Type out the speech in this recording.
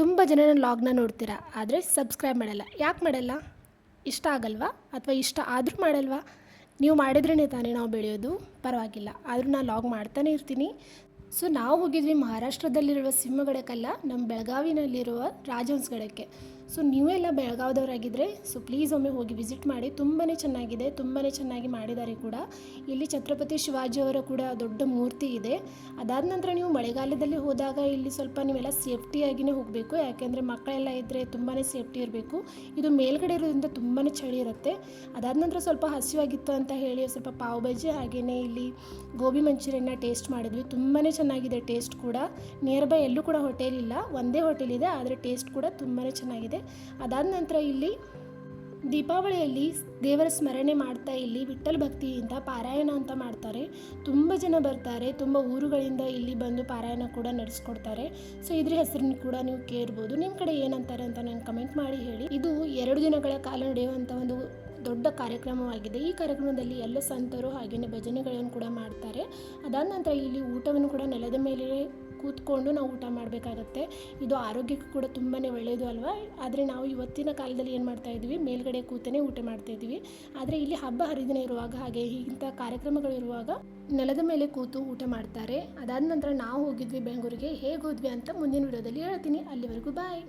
ತುಂಬ ಜನ ನನ್ನ ಲಾಗ್ನ ನೋಡ್ತೀರಾ? ಆದರೆ ಸಬ್ಸ್ಕ್ರೈಬ್ ಮಾಡಲ್ಲ. ಯಾಕೆ ಮಾಡಲ್ಲ? ಇಷ್ಟ ಆಗಲ್ವಾ? ಅಥವಾ ಇಷ್ಟ ಆದರೂ ಮಾಡಲ್ವಾ? ನೀವು ಮಾಡಿದ್ರೇ ತಾನೇ ನಾವು ಬೆಳೆಯೋದು? ಪರವಾಗಿಲ್ಲ. ಆದರೂ ನಾನು ಲಾಗ್ ಮಾಡ್ತಾನೆ ಇರ್ತೀನಿ. ಸೊ ನಾವು ಹೋಗಿದ್ವಿ ಮಹಾರಾಷ್ಟ್ರದಲ್ಲಿರುವ ಸಿಂಹಗಡಕ್ಕಲ್ಲ ನಮ್ಮ ಬೆಳಗಾವಿನಲ್ಲಿರುವ ರಾಜಹಂಸ್ಗಡಕ್ಕೆ. ಸೊ ನೀವೆಲ್ಲ ಬೆಳಗಾವ್ದವರಾಗಿದ್ದರೆ ಸೊ ಪ್ಲೀಸ್ ಒಮ್ಮೆ ಹೋಗಿ ವಿಸಿಟ್ ಮಾಡಿ. ತುಂಬಾ ಚೆನ್ನಾಗಿದೆ ತುಂಬಾ ಚೆನ್ನಾಗಿ ಮಾಡಿದ್ದಾರೆ ಕೂಡ. ಇಲ್ಲಿ ಛತ್ರಪತಿ ಶಿವಾಜಿಯವರ ಕೂಡ ದೊಡ್ಡ ಮೂರ್ತಿ ಇದೆ. ಅದಾದ ನಂತರ ನೀವು ಮಳೆಗಾಲದಲ್ಲಿ ಹೋದಾಗ ಇಲ್ಲಿ ಸ್ವಲ್ಪ ನೀವೆಲ್ಲ ಸೇಫ್ಟಿಯಾಗಿಯೇ ಹೋಗಬೇಕು. ಯಾಕೆಂದರೆ ಮಕ್ಕಳೆಲ್ಲ ಇದ್ದರೆ ತುಂಬಾ ಸೇಫ್ಟಿ ಇರಬೇಕು. ಇದು ಮೇಲ್ಗಡೆ ಇರೋದ್ರಿಂದ ತುಂಬಾ ಚಳಿ ಇರುತ್ತೆ. ಅದಾದ ನಂತರ ಸ್ವಲ್ಪ ಹಸಿವಾಗಿತ್ತು ಅಂತ ಹೇಳಿ, ಸ್ವಲ್ಪ ಪಾವ್ ಬಜ್ಜಿ ಹಾಗೆಯೇ ಇಲ್ಲಿ ಗೋಬಿ ಮಂಚೂರಿಯನ್ನ ಟೇಸ್ಟ್ ಮಾಡಿದ್ವಿ. ತುಂಬಾ ಚೆನ್ನಾಗಿದೆ ಟೇಸ್ಟ್ ಕೂಡ. ನಿಯರ್ ಬೈ ಎಲ್ಲೂ ಕೂಡ ಹೋಟೆಲ್ ಇಲ್ಲ. ಒಂದೇ ಹೋಟೆಲ್ ಇದೆ, ಆದರೆ ಟೇಸ್ಟ್ ಕೂಡ ತುಂಬಾ ಚೆನ್ನಾಗಿದೆ. ಅದಾದ ನಂತರ ಇಲ್ಲಿ ದೀಪಾವಳಿಯಲ್ಲಿ ದೇವರ ಸ್ಮರಣೆ ಮಾಡ್ತಾ ಇಲ್ಲಿ ವಿಠಲ್ ಭಕ್ತಿಯಿಂದ ಪಾರಾಯಣ ಅಂತ ಮಾಡ್ತಾರೆ. ತುಂಬ ಜನ ಬರ್ತಾರೆ, ತುಂಬ ಊರುಗಳಿಂದ ಇಲ್ಲಿ ಬಂದು ಪಾರಾಯಣ ಕೂಡ ನಡೆಸ್ಕೊಡ್ತಾರೆ. ಸೊ ಇದ್ರ ಹೆಸರನ್ನು ಕೂಡ ನೀವು ಕೇಳ್ಬೋದು. ನಿಮ್ಮ ಕಡೆ ಏನಂತಾರೆ ಅಂತ ನಂಗೆ ಕಮೆಂಟ್ ಮಾಡಿ ಹೇಳಿ. ಇದು ಎರಡು ದಿನಗಳ ಕಾಲ ನಡೆಯುವಂಥ ಒಂದು ದೊಡ್ಡ ಕಾರ್ಯಕ್ರಮವಾಗಿದೆ. ಈ ಕಾರ್ಯಕ್ರಮದಲ್ಲಿ ಎಲ್ಲ ಸಂತರು ಹಾಗೆಯೇ ಭಜನೆಗಳನ್ನು ಕೂಡ ಮಾಡ್ತಾರೆ. ಅದಾದ ನಂತರ ಇಲ್ಲಿ ಊಟವನ್ನು ಕೂಡ ನೆಲದ ಮೇಲೆ ಕೂತ್ಕೊಂಡು ನಾವು ಊಟ ಮಾಡಬೇಕಾಗತ್ತೆ. ಇದು ಆರೋಗ್ಯಕ್ಕೂ ಕೂಡ ತುಂಬಾ ಒಳ್ಳೆಯದು ಅಲ್ವಾ? ಆದರೆ ನಾವು ಇವತ್ತಿನ ಕಾಲದಲ್ಲಿ ಏನು ಮಾಡ್ತಾ ಇದ್ದೀವಿ? ಮೇಲ್ಗಡೆ ಕೂತನೇ ಊಟ ಮಾಡ್ತಾ ಇದ್ದೀವಿ. ಆದರೆ ಇಲ್ಲಿ ಹಬ್ಬ ಹರಿದಿನ ಇರುವಾಗ ಹಾಗೆ ಇಂಥ ಕಾರ್ಯಕ್ರಮಗಳು ಇರುವಾಗ ನೆಲದ ಮೇಲೆ ಕೂತು ಊಟ ಮಾಡ್ತಾರೆ. ಅದಾದ ನಂತರ ನಾವು ಹೋಗಿದ್ವಿ ಬೆಂಗಳೂರಿಗೆ. ಹೇಗೆ ಹೋದ್ವಿ ಅಂತ ಮುಂದಿನ ವಿಡಿಯೋದಲ್ಲಿ ಹೇಳ್ತೀನಿ. ಅಲ್ಲಿವರೆಗೂ ಬಾಯ್